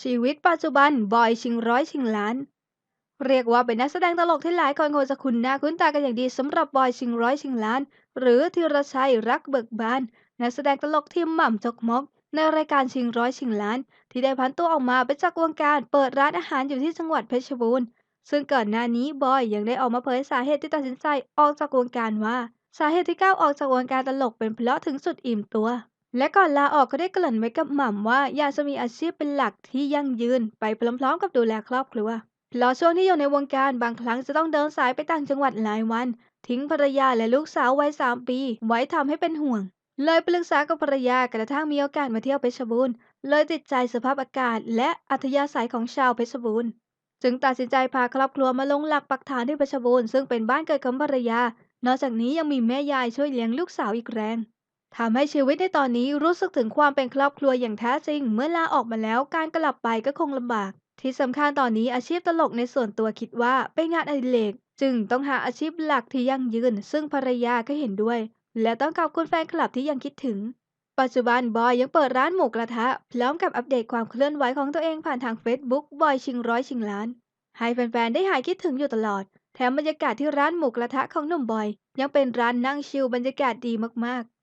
ชีวิตปัจจุบันบอยชิงร้อยชิงล้าน เรียกว่าเป็นนักแสดงตลกที่หลายคนคงจะคุ้นหน้าคุ้นตากันอย่างดีสำหรับบอยชิงร้อยชิงล้าน หรือธีรชัยรักเบิกบาน นักแสดงตลกที่หม่ำจกมก ในรายการชิงร้อยชิงล้าน ที่ได้พันตัวออกมาเป็นจากวงการเปิดร้านอาหารอยู่ที่จังหวัดเพชรบูรณ์ซึ่งก่อนหน้านี้บอยยังได้ออกมาเผยสาเหตุที่ตัดสินใจออกจากวงการว่า สาเหตุที่ก้าวออกจากวงการตลกเป็นเพราะถึงจุดอิ่มตัว และก่อนลาออกก็ได้เกริ่นไว้กับหม่ำว่าอยากจะมีอาชีพเป็นหลักที่ยั่งยืนไปพร้อมๆ กับดูแลครอบครัวเพราะช่วงที่อยู่ในวงการบางครั้งจะต้องเดินสายไปต่างจังหวัดหลายวัน ทิ้งภรรยาและลูกสาววัยสามปี ไว้ทำให้เป็นห่วง เลยปรึกษากับภรรยากระทั่งมีโอกาสมาเที่ยวเพชรบูรณ์เลยติดใจสภาพอากาศ และอัธยาศัยของชาวเพชรบูรณ์จึงตัดสินใจพาครอบครัวมาลงหลักปักฐานที่เพชรบูรณ์ซึ่งเป็นบ้านเกิดของภรรยา นอกจากนี้ยังมีแม่ยายช่วยเลี้ยงลูกสาวอีกแรง ทำให้ชีวิตในตอนนี้รู้สึกถึงความเป็นครอบครัวอย่างแท้จริง เมื่อลาออกมาแล้วการกลับไปก็คงลำบาก ที่สำคัญตอนนี้อาชีพตลกในส่วนตัวคิดว่าเป็นงานอดิเรกจึงต้องหาอาชีพหลักที่ยั่งยืน ซึ่งภรรยาก็เห็นด้วย และต้องขอบคุณแฟนคลับที่ยังคิดถึง ปัจจุบันบอยยังเปิดร้านหมูกระทะ พร้อมกับอัปเดตความเคลื่อนไหวของตัวเองผ่านทาง Facebook บอยชิงร้อยชิงล้าน ให้แฟนๆได้หายคิดถึงอยู่ตลอด แถมบรรยากาศที่ร้านหมูกระทะของหนุ่มบอย ยังเป็นร้านนั่งชิลบรรยากาศดีมากๆ